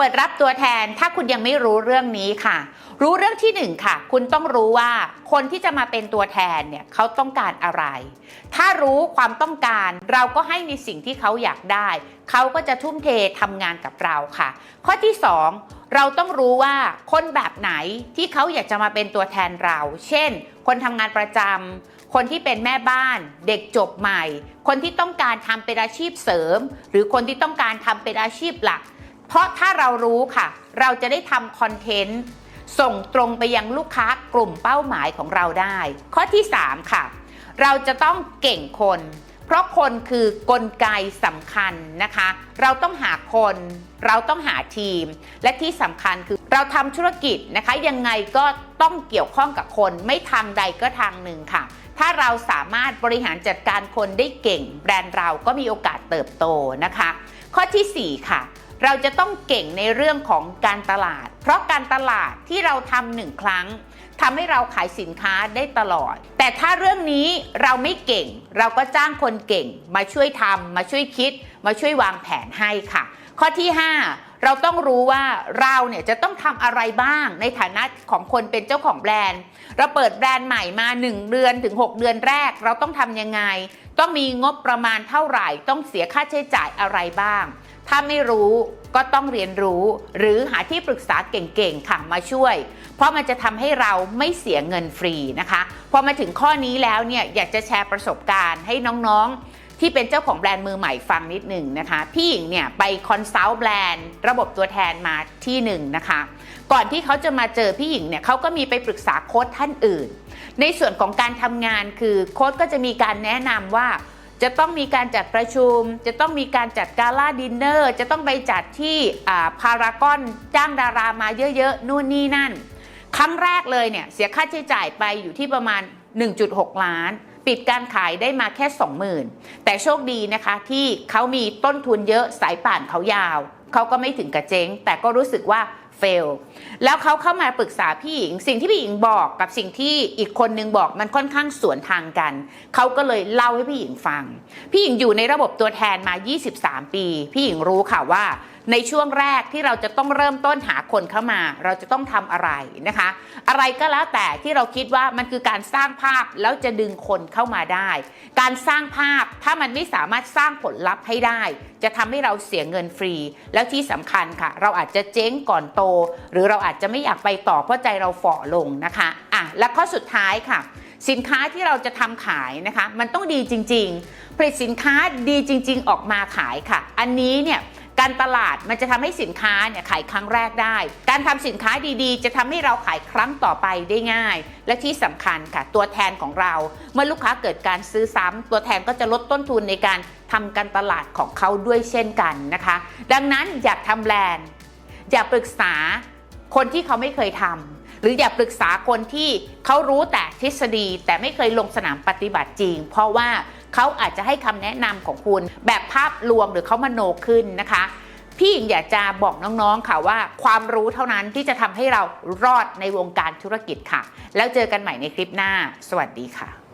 เปิดรับตัวแทน ถ้าคุณยังไม่รู้เรื่องนี้ค่ะ รู้เรื่องที่หนึ่งค่ะ คุณต้องรู้ว่าคนที่จะมาเป็นตัวแทนเนี่ยเขาต้องการอะไร ถ้ารู้ความต้องการเราก็ให้ในสิ่งที่เขาอยากได้ เขาก็จะทุ่มเททำงานกับเราค่ะ ข้อที่สองเราต้องรู้ว่าคนแบบไหนที่เขาอยากจะมาเป็นตัวแทนเรา เช่น คนทำงานประจำ คนที่เป็นแม่บ้าน เด็กจบใหม่ คนที่ต้องการทำเป็นอาชีพเสริม หรือคนที่ต้องการทำเป็นอาชีพหลัก เพราะถ้าเรารู้ค่ะ เราจะได้ทำคอนเทนต์ส่งตรงไปยังลูกค้ากลุ่มเป้าหมายของเราได้ ข้อที่ 3 ค่ะ เราจะต้องเก่งคน เพราะคนคือกลไกสำคัญนะคะ เราต้องหาคน เราต้องหาทีม และที่สำคัญคือเราทำธุรกิจนะคะ ยังไงก็ต้องเกี่ยวข้องกับคนไม่ทางใดก็ทางหนึ่งค่ะ ถ้าเราสามารถบริหารจัดการคนได้เก่ง แบรนด์เราก็มีโอกาสเติบโตนะคะ ข้อทีสี่4 ค่ะ เราจะต้องเก่งในเรื่องของการตลาด เพราะการตลาดที่เราทำหนึ่งครั้งทำให้เราขายสินค้าได้ตลอด แต่ถ้าเรื่องนี้เราไม่เก่ง เราก็จ้างคนเก่ง มาช่วยทำมาช่วยคิด มาช่วยวางแผนให้ค่ะ ข้อที่ 5 เราต้องรู้ว่าเราเนี่ยจะต้องทำอะไรบ้างในฐานะของคนเป็นเจ้าของแบรนด์ เราเปิดแบรนด์ใหม่มา 1 เดือนถึง 6 เดือนแรก เราต้องทำยังไง ต้องมีงบประมาณเท่าไหร่ ต้องเสียค่าใช้จ่ายอะไรบ้าง ถ้าไม่รู้ก็ต้องเรียนรู้ หรือหาที่ปรึกษาเก่งๆค่ะมาช่วย เพราะมันจะทำให้เราไม่เสียเงินฟรีนะคะพอมาถึงข้อนี้แล้วเนี่ยอยากจะแชร์ประสบการณ์ให้น้องๆ ที่เป็นเจ้าของแบรนด์มือใหม่ฟังนิดหนึ่งนะคะ พี่หญิงเนี่ยไปคอนซัลท์แบรนด์ระบบตัวแทนมาที่หนึ่งนะคะ ก่อนที่เขาจะมาเจอพี่หญิงเนี่ยเขาก็มีไปปรึกษาโค้ชท่านอื่น ในส่วนของการทำงานคือโค้ชก็จะมีการแนะนำว่า จะต้องมีการจัดประชุม จะต้องมีการจัดกาล่าดินเนอร์ จะต้องไปจัดที่พารากอนจ้างดารามาเยอะๆ นู่นนี่นั่น ครั้งแรกเลยเนี่ยเสียค่าใช้จ่ายไปอยู่ที่ประมาณ 1.6 ล้าน ปิดการขายได้มาแค่ 20,000 แต่โชคดีนะคะที่เขามีต้นทุนเยอะสายป่านเขายาว เขาก็ไม่ถึงกระเจ๊งแต่ก็รู้สึกว่า เฟลแล้วเขาเข้ามาปรึกษาพี่หญิง สิ่งที่พี่หญิงบอกกับสิ่งที่อีกคนนึงบอกมันค่อนข้างสวนทางกัน เขาก็เลยเล่าให้พี่หญิงฟัง พี่หญิงอยู่ในระบบตัวแทนมา 23 ปี พี่หญิงรู้ค่ะว่า ในช่วงแรกที่เราจะต้องเริ่มต้นหาคนเข้ามา เราจะต้องทำอะไรนะคะ อะไรก็แล้วแต่ที่เราคิดว่ามันคือการสร้างภาพแล้วจะดึงคนเข้ามาได้ การสร้างภาพถ้ามันไม่สามารถสร้างผลลัพธ์ให้ได้ จะทำให้เราเสียเงินฟรี แล้วที่สำคัญค่ะ เราอาจจะเจ๊งก่อนโต หรือเราอาจจะไม่อยากไปต่อเพราะใจเราฝ่อลงนะคะอะและข้อสุดท้ายค่ะสินค้าที่เราจะทำขายนะคะ มันต้องดีจริง ๆ ผลิตสินค้าดีจริง ๆ ออกมาขายค่ะ อันนี้เนี่ย การตลาดมันจะทำให้สินค้าเนี่ยขายครั้งแรกได้ การทำสินค้าดีๆ จะทำให้เราขายครั้งต่อไปได้ง่าย และที่สำคัญค่ะ ตัวแทนของเรา เมื่อลูกค้าเกิดการซื้อซ้ำตัวแทนก็จะลดต้นทุนในการทำการตลาดของเขาด้วยเช่นกันนะคะ ดังนั้นอยากทำแบรนด์อย่าปรึกษาคนที่เขาไม่เคยทำหรืออย่าปรึกษาคนที่เขารู้แต่ทฤษฎี แต่ไม่เคยลงสนามปฏิบัติจริง เพราะว่า เขาอาจจะให้คำแนะนำของคุณแบบภาพรวมหรือเขามาโนขึ้นนะคะพี่หญิงอยากจะบอกน้องๆ ค่ะว่าความรู้เท่านั้นที่จะทำให้เรารอดในวงการธุรกิจค่ะ แล้วเจอกันใหม่ในคลิปหน้า สวัสดีค่ะ